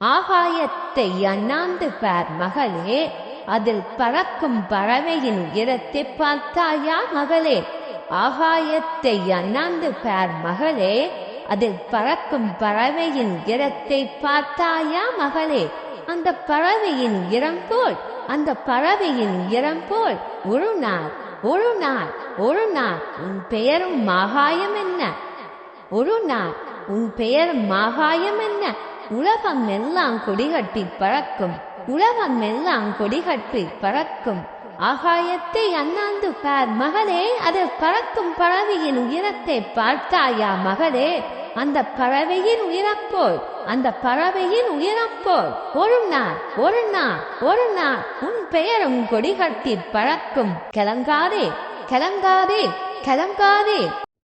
ஆகாயத்தை அண்ணாந்து பார் மகளே அதில் பறக்கும் பறவையின் உயரத்தை பார்த்தாயா மகளே? ஆகாயத்தை அண்ணாந்து பார் மகளே அதில் பறக்கும் பறவையின் உயரத்தை பார்த்தாயா மகளே? அந்த பறவையின் உயரம் போல் அந்த பறவையின் உயரம் போல் ஒரு நாள் ஒரு நாள் ஒரு நாள் உன் பெயரும் ஆகாயம் என்ன? ஒரு நாள் உன் பெயர் மாகாயம் என்ன? உலகம் எல்லாம் கொடிகட்டி பறக்கும். உலகம் எல்லாம் கொடிகட்டி பறக்கும். ஆகாயத்தை அண்ணாந்து பார் மகளே அது பறக்கும் பறவையின் உயரத்தை பார்த்தாயா மகளே? அந்த பறவையின் உயிரப்போல் அந்த பறவையின் உயிரப்போல். ஒரு நாள் ஒரு நாள் ஒரு நாள் உன் பெயரும் கொடிகட்டி பறக்கும். கிளங்காதே கிளங்காதே கிளங்காதே